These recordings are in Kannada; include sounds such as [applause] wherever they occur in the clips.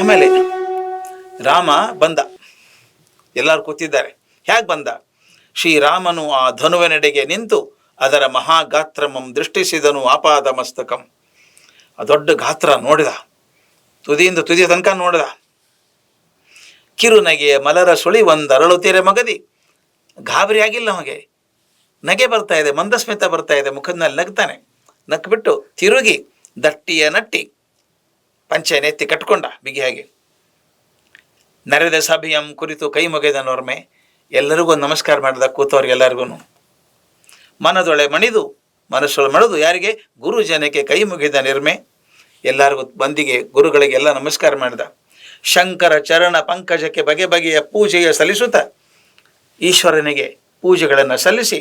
ಆಮೇಲೆ ರಾಮ ಬಂದ. ಎಲ್ಲರೂ ಕೂತಿದ್ದಾರೆ. ಹೇಗೆ ಬಂದ? ಶ್ರೀರಾಮನು ಆ ಧನುವಿನೆಡೆಗೆ ನಿಂತು ಅದರ ಮಹಾಗಾತ್ರಮಂ ದೃಷ್ಟಿಸಿದನು ಆಪಾದ ಮಸ್ತಕಂ ಆ ದೊಡ್ಡ ಗಾತ್ರ ನೋಡಿದ? ತುದಿಯಿಂದ ತುದಿಯ ತನಕ ನೋಡಿದ? ಕಿರುನಗೆಯ ಮಲರ ಸುಳಿ ಒಂದರಳುತ್ತೀರೆ ಮಗದಿ. ಗಾಬರಿ ಆಗಿಲ್ಲ ನಮಗೆ. ನಗೆ ಬರ್ತಾ ಇದೆ, ಮಂದಸ್ಮಿತ ಬರ್ತಾ ಇದೆ ಮುಖದಲ್ಲಿ ನಗ್ತಾನೆ. ನಕ್ಬಿಟ್ಟು ತಿರುಗಿ ದಟ್ಟಿಯ ನಟ್ಟಿ ಪಂಚೆ ಎತ್ತಿ ಕಟ್ಕೊಂಡ ಬಿಗಿಯಾಗಿ ನರೇದ ಸಭೆಯಂ ಕುರಿತು ಕೈ ಮುಗಿದ ನೋರ್ಮೆ ಎಲ್ಲರಿಗೂ ನಮಸ್ಕಾರ ಮಾಡಿದ ಕೂತವ್ರಿಗೆಲ್ಲರಿಗೂ ಮನದೊಳೆ ಮಣಿದು, ಮನಸ್ಸೊಳೆ ಮಣಿದು ಯಾರಿಗೆ ಗುರು ಜನಕ್ಕೆ ಕೈ ಮುಗಿದ ನಿರ್ಮೆ ಎಲ್ಲರಿಗೂ ಬಂದಿಗೆ ಗುರುಗಳಿಗೆಲ್ಲ ನಮಸ್ಕಾರ ಮಾಡಿದ. ಶಂಕರ ಚರಣ ಪಂಕಜಕ್ಕೆ ಬಗೆ ಬಗೆಯ ಪೂಜೆಯ ಸಲ್ಲಿಸುತ್ತ ಈಶ್ವರನಿಗೆ ಪೂಜೆಗಳನ್ನು ಸಲ್ಲಿಸಿ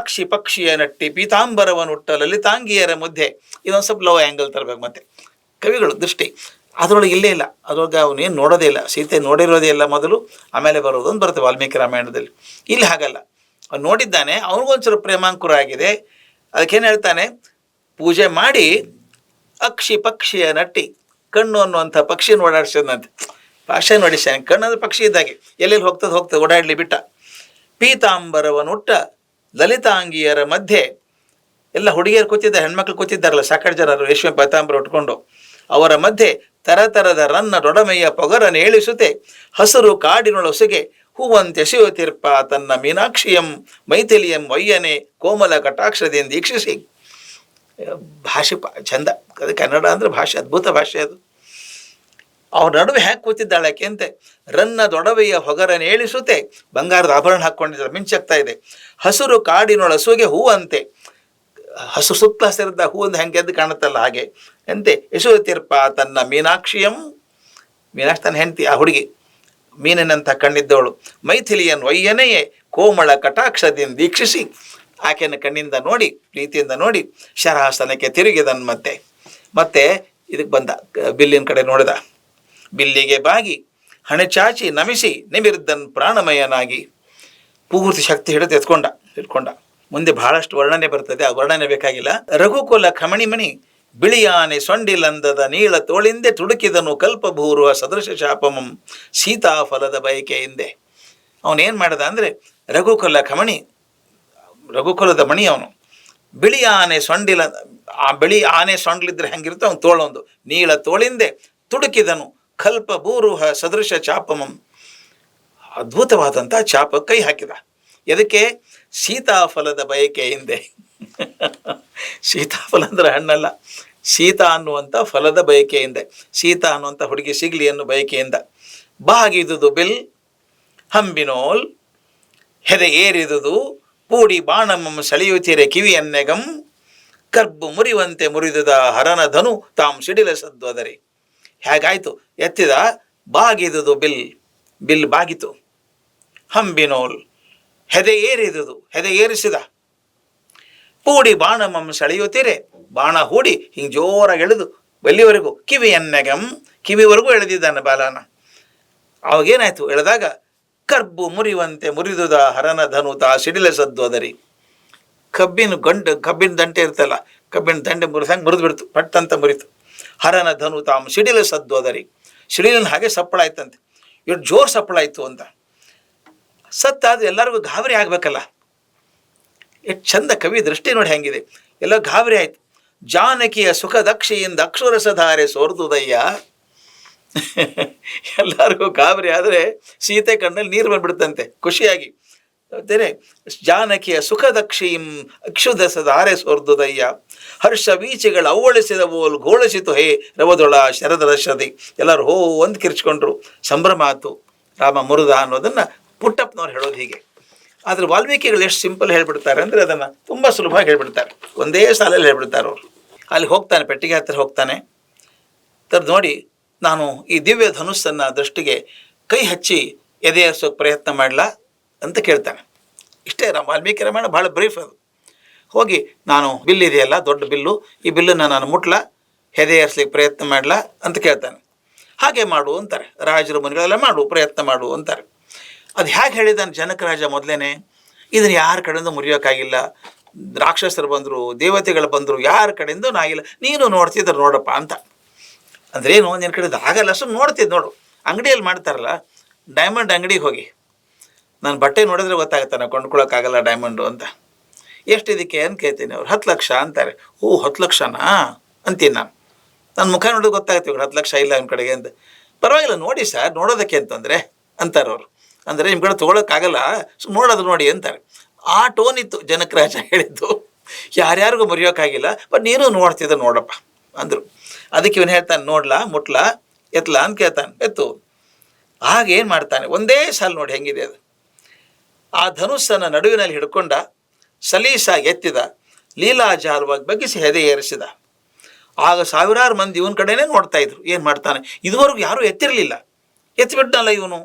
ಅಕ್ಷಿ ಪಕ್ಷಿಯ ನಟ್ಟಿ ಪೀತಾಂಬರವನ್ನುಟ್ಟ ಲಲಿತಾಂಗಿಯರ ಮಧ್ಯೆ. ಇದೊಂದು ಸ್ವಲ್ಪ ಲೋ ಆ್ಯಂಗಲ್ ತರಬೇಕು ಮತ್ತೆ. ಕವಿಗಳು ದೃಷ್ಟಿ. ಅದರೊಳಗೆ ಇಲ್ಲೇ ಇಲ್ಲ. ಅದ್ರೊಳಗೆ ಅವನೇನು ನೋಡೋದೇ ಇಲ್ಲ. ಸೀತೆ ನೋಡಿರೋದೇ ಇಲ್ಲ ಮೊದಲು. ಆಮೇಲೆ ಬರೋದು ಅಂತ ಬರುತ್ತೆ ವಾಲ್ಮೀಕಿ ರಾಮಾಯಣದಲ್ಲಿ. ಇಲ್ಲಿ ಹಾಗಲ್ಲ. ಅವ್ನು ನೋಡಿದ್ದಾನೆ, ಅವನಿಗೊಂಚೂರು ಪ್ರೇಮಾಂಕುರ ಆಗಿದೆ. ಅದಕ್ಕೇನು ಹೇಳ್ತಾನೆ? ಪೂಜೆ ಮಾಡಿ ಅಕ್ಷಿ ಪಕ್ಷಿಯ ನಟ್ಟಿ, ಕಣ್ಣು ಅನ್ನುವಂಥ ಪಕ್ಷಿ ಓಡಾಡಿಸಿದಂತೆ ಭಾಷೆ ನೋಡಿಸ್ಯಾನೆ ಕಣ್ಣು ಅಂದರೆ ಪಕ್ಷಿ ಇದ್ದಾಗೆ. ಎಲ್ಲೆಲ್ಲಿ ಹೋಗ್ತದೆ ಹೋಗ್ತದೆ ಓಡಾಡಲಿ ಬಿಟ್ಟ. ಪೀತಾಂಬರವನ್ನುಟ್ಟ ಲಲಿತಾಂಗಿಯರ ಮಧ್ಯೆ ಎಲ್ಲ ಹುಡುಗಿಯರು ಕೂತಿದ್ದ, ಹೆಣ್ಮಕ್ಳು ಕೂತಿದ್ದಾರಲ್ಲ ಸಾಕಷ್ಟು ಜನರು, ರೇಷ್ಮೆ, ಪತಾಂಬ್ರ ಉಟ್ಕೊಂಡು ಅವರ ಮಧ್ಯೆ ತರತರದ ರನ್ನ ದೊಡಮೆಯ ಪೊಗರನ್ನು ಏಳಿಸುತ್ತೆ. ಹಸಿರು ಕಾಡಿನೊಳಸುಗೆ ಹೂವಂತೆ ಶಿವತಿರ್ಪ ತನ್ನ ಮೀನಾಕ್ಷಿಯಂ, ಮೈಥಿಲಿಯಂ ವಯ್ಯನೆ ಕೋಮಲ ಕಟಾಕ್ಷದಿಂದ ದೀಕ್ಷಿಸಿ. ಭಾಷೆ ಚಂದ. ಅದು ಕನ್ನಡ ಅಂದ್ರೆ ಭಾಷೆ, ಅದ್ಭುತ ಭಾಷೆ ಅದು. ಅವ್ರ ನಡುವೆ ಹ್ಯಾಕ್ ಕೂತಿದ್ದಾಳೆ ಅಂತೆ? ರನ್ನ ದೊಡವೆಯ ಹೊಗರನ್ನು ಏಳಿಸುತ್ತೆ. ಬಂಗಾರದ ಆಭರಣ ಹಾಕ್ಕೊಂಡಿದ್ದಾರೆ ಮಿಂಚಾಗ್ತಾ ಇದೆ. ಹಸಿರು ಕಾಡಿನೊಳಸುಗೆ ಹೂವಂತೆ ಹಸು ಸುತ್ತ ಹಸಿರಿದ್ದ ಹೂವಂದು ಹೆಂಗೆ ಎದ್ದು ಕಾಣುತ್ತಲ್ಲ ಹಾಗೆ ಎಂತೆ ಯಶೋತಿರ್ಪ ತನ್ನ ಮೀನಾಕ್ಷಿಯಂ, ಮೀನಾಕ್ಷಿ ತನ್ನ ಹೆಂಡತಿ, ಆ ಹುಡುಗಿ ಮೀನಿನಂಥ ಕಣ್ಣಿದ್ದವಳು, ಮೈಥಿಲಿಯನ್ ವಯ್ಯನೆಯೇ ಕೋಮಳ ಕಟಾಕ್ಷದಿಂದ ದೀಕ್ಷಿಸಿ, ಆಕೆಯನ್ನು ಕಣ್ಣಿಂದ ನೋಡಿ, ಪ್ರೀತಿಯಿಂದ ನೋಡಿ, ಶರಹಾಸನಕ್ಕೆ ತಿರುಗಿದನ್ ಮತ್ತೆ. ಮತ್ತೆ ಇದಕ್ಕೆ ಬಂದ, ಬಿಲ್ಲಿನ ಕಡೆ ನೋಡಿದ. ಬಿಲ್ಲಿಗೆ ಬಾಗಿ ಹಣೆಚಾಚಿ ನಮಿಸಿ ನಿಮಿರ್ದನ್ ಪ್ರಾಣಮಯನಾಗಿ. ಪೂರ್ತಿ ಶಕ್ತಿ ಹಿಡಿದು ಎತ್ಕೊಂಡ, ಹಿಡ್ಕೊಂಡ. ಮುಂದೆ ಬಹಳಷ್ಟು ವರ್ಣನೆ ಬರ್ತದೆ, ಆ ವರ್ಣನೆ ಬೇಕಾಗಿಲ್ಲ. ರಘುಕುಲ ಖಮಣಿಮಣಿ, ಬಿಳಿಯಾನೆ ಸೊಂಡಿಲಂದದ ನೀಳ ತೋಳಿಂದೆ ತುಡುಕಿದನು ಕಲ್ಪಭೂರುವ ಸದೃಶ ಶಾಪಮಂ ಸೀತಾಫಲದ ಬಯಕೆಯಿಂದೆ ಅವನೇನು ಮಾಡಿದ ಅಂದರೆ, ರಘುಕುಲ ಖಮಣಿ, ರಘುಕುಲದ ಮಣಿ ಅವನು. ಬಿಳಿ ಆನೆ ಸೊಂಡಿಲ, ಆ ಬಿಳಿ ಆನೆ ಸೊಂಡ್ಲಿದ್ರೆ ಹೆಂಗಿರುತ್ತೋ? ಅವ್ನು ತೋಳೊಂದು. ನೀಳ ತೋಳಿಂದೆ ತುಡುಕಿದನು ಕಲ್ಪ ಭೂರುಹ ಸದೃಶ ಚಾಪಮಂ. ಅದ್ಭುತವಾದಂಥ ಚಾಪ ಕೈ ಹಾಕಿದ. ಎದಕ್ಕೆ? ಸೀತಾಫಲದ ಬಯಕೆ ಹಿಂದೆ ಸೀತಾಫಲ ಅಂದ್ರೆ ಹಣ್ಣಲ್ಲ. ಸೀತಾ ಅನ್ನುವಂಥ ಫಲದ ಬಯಕೆಯಿಂದ ಸೀತಾ ಅನ್ನುವಂಥ ಹುಡುಗಿ ಸಿಗ್ಲಿ ಅನ್ನೋ ಬಯಕೆಯಿಂದ ಬಾಗಿದುದು ಬಿಲ್, ಹಂಬಿನೋಲ್, ಹೆದೆ ಏರಿದುದು, ಪೂಡಿ ಬಾಣಮಂ ಸೆಳೆಯುತ್ತೀರೆ ಕಿವಿಯನ್ನೆಗಂ ಕರ್ಬು ಮುರಿವಂತೆ ಮುರಿದುದ ಹರನ ಧನು ತಾಮ್ ಸಿಡಿಲ ಸದ್ವದರಿ ಹೇಗಾಯ್ತು? ಎತ್ತಿದ ಬಾಗಿದುದು ಬಿಲ್ ಬಿಲ್ ಬಾಗಿತು. ಹಂಬಿನೋಲ್ ಹೆದೆ ಏರಿದುದು, ಹೆದೆ ಏರಿಸಿದ. ಪೂಡಿ ಬಾಣಮಂ ಸೆಳೆಯುತ್ತೀರೆ, ಬಾಣ ಹೂಡಿ ಹಿಂಗೆ ಜೋರಾಗಿ ಎಳೆದು ಕಿವಿ ಕಿವಿಯನ್ನೆಗಂ ಕಿವಿವರೆಗೂ ಎಳೆದಿದ್ದಾನೆ ಬಾಲನ. ಅವಾಗೇನಾಯ್ತು? ಎಳೆದಾಗ ಕರ್ಬು ಮುರಿಯುವಂತೆ ಮುರಿದುದ ಹರನ ಧನುತ ಸಿಡಿಲ ಸದ್ವದರಿ ಕಬ್ಬಿನ ಗಂಡು, ಕಬ್ಬಿನ ದಂಟೆ ಇರ್ತಲ್ಲ ಕಬ್ಬಿನ ದಂಡೆ ಮುರಿದಂಗೆ ಮುರಿದು ಬಿಡ್ತು ಪಟ್ಟಂತ ಮುರಿತು. ಹರನ ಧನು ತಾಮ ಸಿಡಿಲ ಸದ್ದೋದರಿ ಸಿಡಿಲಿನ ಹಾಗೆ ಸಪ್ಪಳ ಆಯ್ತಂತೆ. ಎಷ್ಟು ಜೋರು ಸಪ್ಪಳ ಆಯ್ತು ಅಂತ. ಸತ್ತಾದ್ರೆ ಎಲ್ಲರಿಗೂ ಗಾಬರಿ ಆಗಬೇಕಲ್ಲ. ಎಷ್ಟು ಚಂದ ಕವಿ ದೃಷ್ಟಿ ನೋಡಿ ಹೆಂಗಿದೆ. ಎಲ್ಲ ಗಾಬರಿ ಆಯ್ತು. ಜಾನಕಿಯ ಸುಖ ದಕ್ಷಿಯಿಂದ ಅಕ್ಷರಸಧಾರೆ ಸೋರ್ದುದಯ್ಯ. [laughs] ಎಲ್ಲರಿಗೂ ಗಾಬರಿ ಆದರೆ ಸೀತೆ ಕಣ್ಣಲ್ಲಿ ನೀರು ಬಂದ್ಬಿಡ್ತಂತೆ. ಖುಷಿಯಾಗಿ. ಮತ್ತೇನೆ ಜಾನಕಿಯ ಸುಖದಕ್ಷಿಂ ಅಕ್ಷುದಸದ ಆರೆ ಸೋರ್ದುದಯ್ಯ, ಹರ್ಷ ಅವ್ವಳಿಸಿದ ಅವಳಿಸಿದವೋಲ್ ಘೋಳಿಸಿತು ಹೇ ರವದೊಳ ಶರದ ರಶದಿ ಎಲ್ಲರೂ ಹೋ ಒಂದು ಕಿರ್ಚ್ಕೊಂಡ್ರು. ಸಂಭ್ರಮ ಆತು ರಾಮ ಮುರುದ ಅನ್ನೋದನ್ನು ಪುಟ್ಟಪ್ಪನವ್ರು ಹೇಳೋದು ಹೀಗೆ. ಆದರೆ ವಾಲ್ಮೀಕಿಗಳು ಎಷ್ಟು ಸಿಂಪಲ್ ಹೇಳ್ಬಿಡ್ತಾರೆ ಅಂದರೆ ಅದನ್ನು ತುಂಬ ಸುಲಭವಾಗಿ ಹೇಳ್ಬಿಡ್ತಾರೆ. ಒಂದೇ ಸಾಲಲ್ಲಿ ಹೇಳ್ಬಿಡ್ತಾರೆ ಅವರು. ಅಲ್ಲಿ ಹೋಗ್ತಾನೆ, ಪೆಟ್ಟಿಗೆ ಹತ್ತಿರ ಹೋಗ್ತಾನೆ. ತರ್ ನೋಡಿ, ನಾನು ಈ ದಿವ್ಯ ಧನುಸ್ಸನ್ನು ದೃಷ್ಟಿಗೆ ಕೈ ಹಚ್ಚಿ ಎದೆಯರ್ಸೋಕೆ ಪ್ರಯತ್ನ ಮಾಡಲಾ? ಅಂತ ಕೇಳ್ತಾನೆ. ಇಷ್ಟೇ ರಾಮ, ವಾಲ್ಮೀಕಿ ರಾಮಾಯಣ ಭಾಳ ಬ್ರೀಫ್ ಅದು. ಹೋಗಿ ನಾನು ಬಿಲ್ ಇದೆಯಲ್ಲ, ದೊಡ್ಡ ಬಿಲ್ಲು ಈ ಬಿಲ್ಲನ್ನು ನಾನು ಮುಟ್ಲ ಎದೆಯರ್ಸ್ಲಿಕ್ಕೆ ಪ್ರಯತ್ನ ಮಾಡಲಾ ಅಂತ ಕೇಳ್ತಾನೆ. ಹಾಗೆ ಮಾಡು ಅಂತಾರೆ. ರಾಜರು ಮನೆಗಳೆಲ್ಲ ಮಾಡು, ಪ್ರಯತ್ನ ಮಾಡು ಅಂತಾರೆ. ಅದು ಹೇಗೆ ಹೇಳಿದಾನೆ ಜನಕರಾಜ ಮೊದಲೇನೆ? ಇದನ್ನು ಯಾರ ಕಡೆಯಿಂದ ಮುರಿಯೋಕ್ಕಾಗಿಲ್ಲ ರಾಕ್ಷಸರು ಬಂದರು, ದೇವತೆಗಳು ಬಂದರು, ಯಾರ ಕಡೆಯಿಂದ ಆಗಿಲ್ಲ ನೀನು ನೋಡ್ತಿದ್ರೆ ನೋಡಪ್ಪ ಅಂತ. ಅಂದ್ರೇನು ನಿನ್ನ ಕಡೆ ಆಗಲ್ಲ ಅಷ್ಟು ನೋಡ್ತಿದ್ದು ನೋಡು. ಅಂಗಡಿಯಲ್ಲಿ ಮಾಡ್ತಾರಲ್ಲ ಡೈಮಂಡ್ ಅಂಗಡಿಗೆ ಹೋಗಿ. ನಾನು ಬಟ್ಟೆ ನೋಡಿದ್ರೆ ಗೊತ್ತಾಗುತ್ತೆ ನಾವು ಕೊಂಡ್ಕೊಳ್ಳೋಕ್ಕಾಗಲ್ಲ ಡೈಮಂಡು ಅಂತ. ಎಷ್ಟು ಇದಕ್ಕೆ ಅಂತ ಕೇಳ್ತೀನಿ ಅವ್ರು, ಹತ್ತು ಲಕ್ಷ ಅಂತಾರೆ. ಓ, ಹತ್ತು ಲಕ್ಷನಾ? ಅಂತೀನಿ ನಾನು. ನನ್ನ ಮುಖ ನೋಡಿದ್ರೆ ಗೊತ್ತಾಗುತ್ತೆ ಇವ್ರು ಹತ್ತು ಲಕ್ಷ ಇಲ್ಲ ನಿಮ್ಮ ಕಡೆಗೆ ಅಂತ. ಪರವಾಗಿಲ್ಲ, ನೋಡಿ ಸರ್, ನೋಡೋದಕ್ಕೆ ಅಂತಂದರೆ ಅಂತಾರೆ ಅವರು. ಅಂದರೆ ನಿಮ್ಮ ಕಡೆ ತೊಗೊಳಕ್ಕಾಗಲ್ಲ ಸೊ ನೋಡೋದು ನೋಡಿ ಅಂತಾರೆ. ಆ ಟೋನ್ ಇತ್ತು ಜನಕರಾಜ ಹೇಳಿದ್ದು. ಯಾರ್ಯಾರಿಗೂ ಮರೆಯೋಕ್ಕಾಗಿಲ್ಲ, ಬಟ್ ನೀನು ನೋಡ್ತಿದ್ದ ನೋಡಪ್ಪ, ಅಂದರು. ಅದಕ್ಕೆ ಇವನು ಹೇಳ್ತಾನೆ, ನೋಡ್ಲಾ, ಮುಟ್ಲಾ, ಎತ್ಲಾ ಅಂತ ಕೇಳ್ತಾನೆ, ಎತ್ತು. ಆಗ ಏನು ಮಾಡ್ತಾನೆ? ಒಂದೇ ಸಾಲು ನೋಡಿ ಹೆಂಗಿದೆ ಅದು. ಆ ಧನುಸ್ಸನ್ನು ನಡುವಿನಲ್ಲಿ ಹಿಡ್ಕೊಂಡ ಸಲೀಸಾಗಿ ಎತ್ತಿದ ಲೀಲಾಜಾಲವಾಗಿ ಬಗ್ಗಿಸಿ ಹೆದೆ ಏರಿಸಿದ. ಆಗ ಸಾವಿರಾರು ಮಂದಿ ಇವನ ಕಡೆನೇ ನೋಡ್ತಾ ಇದ್ರು. ಏನು ಮಾಡ್ತಾನೆ? ಇದುವರೆಗೂ ಯಾರೂ ಎತ್ತಿರಲಿಲ್ಲ. ಎತ್ತಿಬಿಟ್ಟನಲ್ಲ ಇವನು.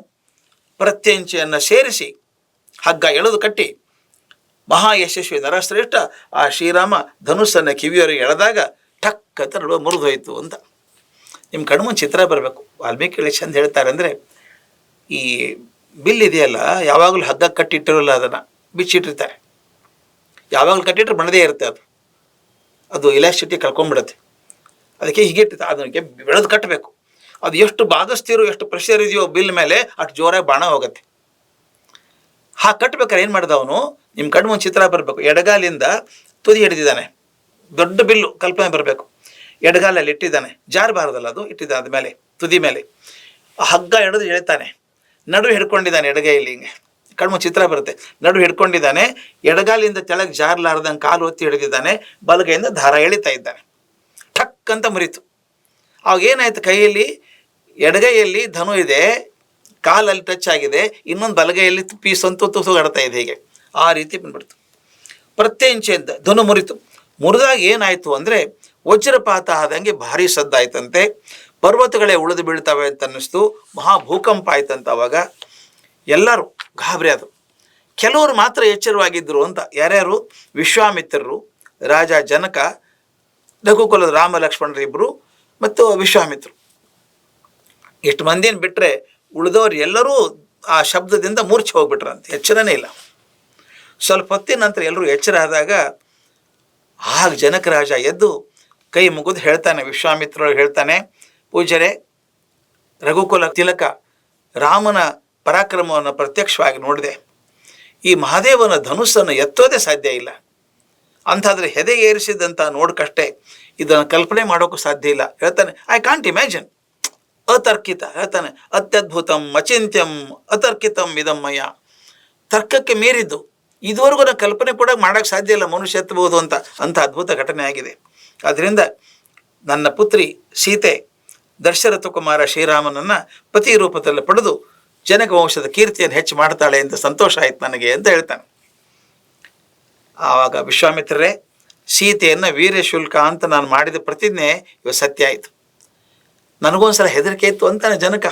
ಪ್ರತ್ಯಂಚೆಯನ್ನು ಸೇರಿಸಿ ಹಗ್ಗ ಎಳೆದು ಕಟ್ಟಿ ಮಹಾ ಯಶಸ್ವಿ ನರಶ್ರೇಷ್ಠ ಆ ಶ್ರೀರಾಮ ಧನುಸ್ಸನ್ನು ಕಿವಿಯವರಿಗೆ ಎಳೆದಾಗ ಟಕ್ ಅಂತ ನಡುವೆ ಮುರಿದೋಯ್ತು ಅಂತ. ನಿಮ್ಮ ಕಣ್ಮುಂದು ಚಿತ್ರ ಬರಬೇಕು. ವಾಲ್ಮೀಕಿ ಚಂದ ಹೇಳ್ತಾರೆ ಅಂದರೆ ಈ ಬಿಲ್ ಇದೆಯಲ್ಲ ಯಾವಾಗಲೂ ಹಗ್ಗ ಕಟ್ಟಿಟ್ಟಿರಲ್ಲ ಅದನ್ನು, ಬಿಚ್ಚಿಟ್ಟಿರ್ತಾರೆ. ಯಾವಾಗಲೂ ಕಟ್ಟಿಟ್ಟರೆ ಬಣ್ಣದೇ ಇರುತ್ತೆ ಅದು. ಅದು ಇಲಾಸ್ಟಿಟಿ ಕಳ್ಕೊಂಡ್ಬಿಡುತ್ತೆ. ಅದಕ್ಕೆ ಹೀಗೆ ಅದಕ್ಕೆ ಬೆಳೆದು ಕಟ್ಟಬೇಕು. ಅದು ಎಷ್ಟು ಬಾಧಿಸ್ತಿರೋ, ಎಷ್ಟು ಪ್ರೆಷರ್ ಇದೆಯೋ ಬಿಲ್ ಮೇಲೆ, ಅಷ್ಟು ಜೋರಾಗಿ ಬಾಣ ಹೋಗುತ್ತೆ. ಹಾಗೆ ಕಟ್ಟಬೇಕಾರೆ ಏನು ಮಾಡ್ದ ಅವನು ನಿಮ್ಮ ಕಣ್ಣು ಒಂದು ಚಿತ್ರ ಬರಬೇಕು. ಎಡಗಾಲಿಂದ ತುದಿ ಹಿಡಿದಿದ್ದಾನೆ. ದೊಡ್ಡ ಬಿಲ್ಲು, ಕಲ್ಪನೆ ಬರಬೇಕು. ಎಡಗಾಲಲ್ಲಿ ಇಟ್ಟಿದ್ದಾನೆ. ಜಾರಬಾರದಲ್ಲ ಅದು ಇಟ್ಟಿದ್ದಾನೆ ಅದ ಮೇಲೆ, ತುದಿ ಮೇಲೆ. ಹಗ್ಗ ಎಳೆದು ಎಳಿತಾನೆ. ನಡು ಹಿಡ್ಕೊಂಡಿದ್ದಾನೆ ಎಡಗೈಯಲ್ಲಿ ಹಿಂಗೆ. ಕಣ್ಮು ಚಿತ್ರ ಬರುತ್ತೆ. ನಡು ಹಿಡ್ಕೊಂಡಿದ್ದಾನೆ, ಎಡಗಾಲಿಂದ ತೆಳಗೆ ಜಾರ್ಲಾರ್ದಂಗೆ ಕಾಲು ಒತ್ತಿ ಹಿಡಿದಿದ್ದಾನೆ, ಬಲಗೈಯಿಂದ ದಾರ ಎಳಿತಾ ಇದ್ದಾನೆ. ಠಕ್ ಅಂತ ಮುರಿತು. ಅವಾಗ ಏನಾಯ್ತು ಕೈಯಲ್ಲಿ? ಎಡಗೈಯಲ್ಲಿ ಧನು ಇದೆ, ಕಾಲಲ್ಲಿ ಟಚ್ ಆಗಿದೆ, ಇನ್ನೊಂದು ಬಲಗೈಯಲ್ಲಿ ಪೀಸ್ ಅಂತೂ ತುಸುಗಾಡ್ತಾ ಇದೆ ಹೀಗೆ. ಆ ರೀತಿ ಬಂದ್ಬಿಡ್ತು. ಪ್ರತ್ಯಂಚೆಯಿಂದ ಧನು ಮುರಿತು. ಮುರಿದಾಗ ಏನಾಯಿತು ಅಂದರೆ ವಜ್ರಪಾತ ಆದಂಗೆ ಭಾರಿ ಸದ್ದಾಯ್ತಂತೆ ಪರ್ವತಗಳೇ ಉಳಿದು ಬೀಳ್ತವೆ ಅಂತ ಅನ್ನಿಸ್ತು ಮಹಾ ಭೂಕಂಪ ಆಯ್ತಂತ ಅವಾಗ ಎಲ್ಲರೂ ಗಾಬರಿ ಅದು ಕೆಲವರು ಮಾತ್ರ ಎಚ್ಚರವಾಗಿದ್ದರು ಅಂತ ಯಾರ್ಯಾರು? ವಿಶ್ವಾಮಿತ್ರರು, ರಾಜ ಜನಕ ರಘುಕುಲದ ರಾಮ ಲಕ್ಷ್ಮಣರಿಬ್ಬರು ಮತ್ತು ವಿಶ್ವಾಮಿತ್ರರು. ಎಷ್ಟು ಮಂದಿನ ಬಿಟ್ಟರೆ ಉಳಿದವರು ಎಲ್ಲರೂ ಆ ಶಬ್ದದಿಂದ ಮೂರ್ಛೆ ಹೋಗ್ಬಿಟ್ರಂತೆ. ಎಚ್ಚರನೇ ಇಲ್ಲ. ಸ್ವಲ್ಪ ಹೊತ್ತಿನ ನಂತರ ಎಲ್ಲರೂ ಎಚ್ಚರ ಆದಾಗ ಆಗ ಜನಕ ರಾಜ ಎದ್ದು ಕೈ ಮುಗಿದು ಹೇಳ್ತಾನೆ, ವಿಶ್ವಾಮಿತ್ರರು ಹೇಳ್ತಾನೆ ಪೂಜರೆ ರಘುಕುಲ ತಿಲಕ ರಾಮನ ಪರಾಕ್ರಮವನ್ನು ಪ್ರತ್ಯಕ್ಷವಾಗಿ ನೋಡಿದೆ. ಈ ಮಹಾದೇವನ ಧನುಸ್ಸನ್ನು ಎತ್ತೋದೇ ಸಾಧ್ಯ ಇಲ್ಲ. ಅಂಥಾದ್ರೆ ಹೆದೆ ಏರಿಸಿದಂಥ ನೋಡ್ಕಷ್ಟೇ ಇದನ್ನು ಕಲ್ಪನೆ ಮಾಡೋಕ್ಕೂ ಸಾಧ್ಯ ಇಲ್ಲ. ಹೇಳ್ತಾನೆ ಐ ಕಾಂಟ್ ಇಮ್ಯಾಜಿನ್ ಅತರ್ಕಿತ, ಹೇಳ್ತಾನೆ, ಅತ್ಯದ್ಭುತಂ ಅಚಿಂತ್ಯಂ ಅತರ್ಕಿತಂ ಇದಮ್ಮಯ್ಯ ತರ್ಕಕ್ಕೆ ಮೀರಿದ್ದು ಇದುವರೆಗೂ ನಾನು ಕಲ್ಪನೆ ಕೂಡ ಮಾಡೋಕ್ಕೆ ಸಾಧ್ಯ ಇಲ್ಲ ಮನುಷ್ಯ ಎತ್ತಬಹುದು ಅಂತ ಅಂಥ ಅದ್ಭುತ ಘಟನೆ ಆಗಿದೆ. ಆದ್ದರಿಂದ ನನ್ನ ಪುತ್ರಿ ಸೀತೆ ದಶರಥ ಕುಮಾರ ಶ್ರೀರಾಮನನ್ನ ಪತಿ ರೂಪದಲ್ಲಿ ಪಡೆದು ಜನಕ ವಂಶದ ಕೀರ್ತಿಯನ್ನು ಹೆಚ್ಚು ಮಾಡ್ತಾಳೆ ಅಂತ ಸಂತೋಷ ಆಯ್ತು ನನಗೆ ಅಂತ ಹೇಳ್ತಾನೆ. ಆವಾಗ ವಿಶ್ವಾಮಿತ್ರರೇ, ಸೀತೆಯನ್ನು ವೀರ್ಯಶುಲ್ಕ ಅಂತ ನಾನು ಮಾಡಿದ ಪ್ರತಿಜ್ಞೆ ಇವ ಸತ್ಯ ಆಯಿತು. ನನಗೊಂದ್ಸಲ ಹೆದರಿಕೆ ಇತ್ತು ಅಂತಾನೆ ಜನಕ.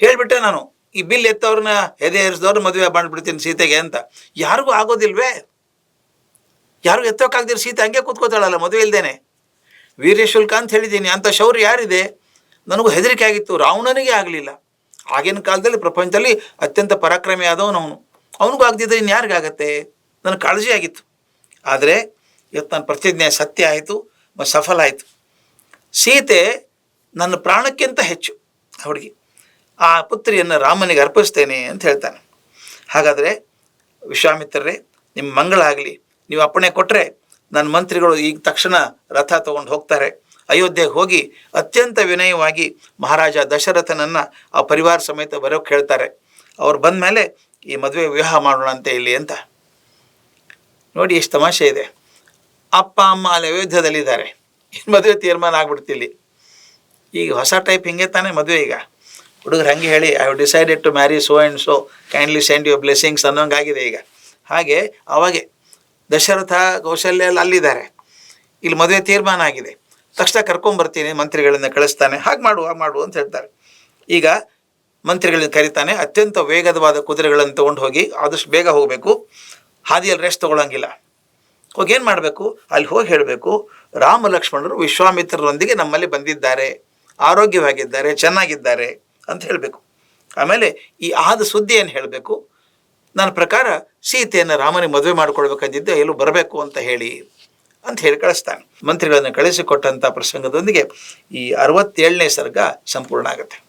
ಹೇಳಿಬಿಟ್ಟೆ ನಾನು, ಈ ಬಿಲ್ ಎತ್ತವ್ರನ್ನ ಎದೆ ಏರಿಸಿದವ್ರು ಮದುವೆ ಮಾಡಿಬಿಡ್ತೀನಿ ಸೀತೆಗೆ ಅಂತ. ಯಾರಿಗೂ ಆಗೋದಿಲ್ವೇ? ಯಾರಿಗೂ ಎತ್ತೋಕ್ಕಾಗ್ದಿರ ಸೀತೆ ಹಂಗೆ ಕೂತ್ಕೋತಾಳಲ್ಲ, ಮದುವೆ ಇಲ್ದೇನೆ. ವೀರ್ಯಶುಲ್ಕ ಅಂತ ಹೇಳಿದ್ದೀನಿ ಅಂಥ ಶೌರ್ಯ ಯಾರಿದೆ? ನನಗೂ ಹೆದರಿಕೆ ಆಗಿತ್ತು, ರಾವಣನಿಗೆ ಆಗಲಿಲ್ಲ. ಆಗಿನ ಕಾಲದಲ್ಲಿ ಪ್ರಪಂಚದಲ್ಲಿ ಅತ್ಯಂತ ಪರಾಕ್ರಮಿ ಆದವನು ಅವನು. ಅವನಿಗೂ ಆಗದಿದ್ದರೆ ಇನ್ನು ಯಾರಿಗಾಗತ್ತೆ ನನಗೆ ಕಾಳಜಿ ಆಗಿತ್ತು. ಆದರೆ ಇವತ್ತು ನನ್ನ ಪ್ರತಿಜ್ಞೆ ಸತ್ಯ ಆಯಿತು ಮತ್ತು ಸಫಲ ಆಯಿತು. ಸೀತೆ ನನ್ನ ಪ್ರಾಣಕ್ಕಿಂತ ಹೆಚ್ಚು ಅವಳಿಗೆ ಆ ಪುತ್ರಿಯನ್ನು ರಾಮನಿಗೆ ಅರ್ಪಿಸ್ತೇನೆ ಅಂತ ಹೇಳ್ತಾನೆ. ಹಾಗಾದರೆ, ವಿಶ್ವಾಮಿತ್ರರೇ ನಿಮ್ಮ ಮಂಗಳ ಆಗಲಿ, ನೀವು ಅಪ್ಪಣೆ ಕೊಟ್ಟರೆ ನನ್ನ ಮಂತ್ರಿಗಳು ಈಗ ತಕ್ಷಣ ರಥ ತಗೊಂಡು ಹೋಗ್ತಾರೆ. ಅಯೋಧ್ಯೆಗೆ ಹೋಗಿ ಅತ್ಯಂತ ವಿನಯವಾಗಿ ಮಹಾರಾಜ ದಶರಥನನ್ನು ಆ ಪರಿವಾರ ಸಮೇತ ಬರೋಕ್ಕೆ ಹೇಳ್ತಾರೆ ಅವ್ರು ಬಂದ ಮೇಲೆ ಈ ಮದುವೆ ವಿವಾಹ ಮಾಡೋಣ ಅಂತ ಇಲ್ಲಿ ಅಂತ. ನೋಡಿ ಎಷ್ಟು ತಮಾಷೆ ಇದೆ. ಅಪ್ಪ, ಅಮ್ಮ ಅಲ್ಲಿ ಅಯೋಧ್ಯದಲ್ಲಿದ್ದಾರೆ. ಮದುವೆ ತೀರ್ಮಾನ ಆಗ್ಬಿಡ್ತಿಲ್ಲಿ. ಈಗ ಹೊಸ ಟೈಪ್ ಹಿಂಗೆ ತಾನೇ ಮದುವೆ ಈಗ. ಹುಡುಗರು ಹಂಗೆ ಹೇಳಿ I have decided to marry so and so kindly send your blessings ಅನ್ನೋಂಗಾಗಿದೆ ಈಗ. ಹಾಗೆ ಅವಾಗೆ ದಶರಥ ಕೌಶಲ್ಯ ಎಲ್ಲ ಅಲ್ಲಿದ್ದಾರೆ. ಇಲ್ಲಿ ಮದುವೆ ತೀರ್ಮಾನ ಆಗಿದೆ. ತಕ್ಷಣ ಕರ್ಕೊಂಬರ್ತೀನಿ ಮಂತ್ರಿಗಳನ್ನ ಕಳಿಸ್ತಾನೆ. ಹಾಗೆ ಮಾಡು ಹಾಗೆ ಮಾಡು ಅಂತ ಹೇಳ್ತಾರೆ. ಈಗ ಮಂತ್ರಿಗಳನ್ನ ಕರಿತಾನೆ. ಅತ್ಯಂತ ವೇಗದವಾದ ಕುದುರೆಗಳನ್ನು ತೊಗೊಂಡು ಹೋಗಿ ಆದಷ್ಟು ಬೇಗ ಹೋಗಬೇಕು. ಹಾದಿಯಲ್ಲಿ ರೆಸ್ಟ್ ತೊಗೊಳಂಗಿಲ್ಲ. ಹೋಗಿ ಏನು ಮಾಡಬೇಕು? ಅಲ್ಲಿ ಹೋಗಿ ಹೇಳಬೇಕು, ರಾಮ ಲಕ್ಷ್ಮಣರು ವಿಶ್ವಾಮಿತ್ರರೊಂದಿಗೆ ನಮ್ಮಲ್ಲಿ ಬಂದಿದ್ದಾರೆ. ಆರೋಗ್ಯವಾಗಿದ್ದಾರೆ, ಚೆನ್ನಾಗಿದ್ದಾರೆ ಅಂತ ಹೇಳಬೇಕು. ಆಮೇಲೆ ಈ ಆದ ಸುದ್ದಿ ಏನು ಹೇಳಬೇಕು? ನನ್ನ ಪ್ರಕಾರ ಸೀತೆಯನ್ನು ರಾಮನಿಗೆ ಮದುವೆ ಮಾಡಿಕೊಳ್ಬೇಕಂದಿದ್ದು ಎಲ್ಲೂ ಬರಬೇಕು ಅಂತ ಹೇಳಿ ಅಂತ ಹೇಳಿ ಕಳಿಸ್ತಾನೆ. ಮಂತ್ರಿಗಳನ್ನು ಕಳಿಸಿಕೊಟ್ಟಂಥ ಪ್ರಸಂಗದೊಂದಿಗೆ ಈ ಅರವತ್ತೇಳನೇ ಸರ್ಗ ಸಂಪೂರ್ಣ ಆಗುತ್ತೆ.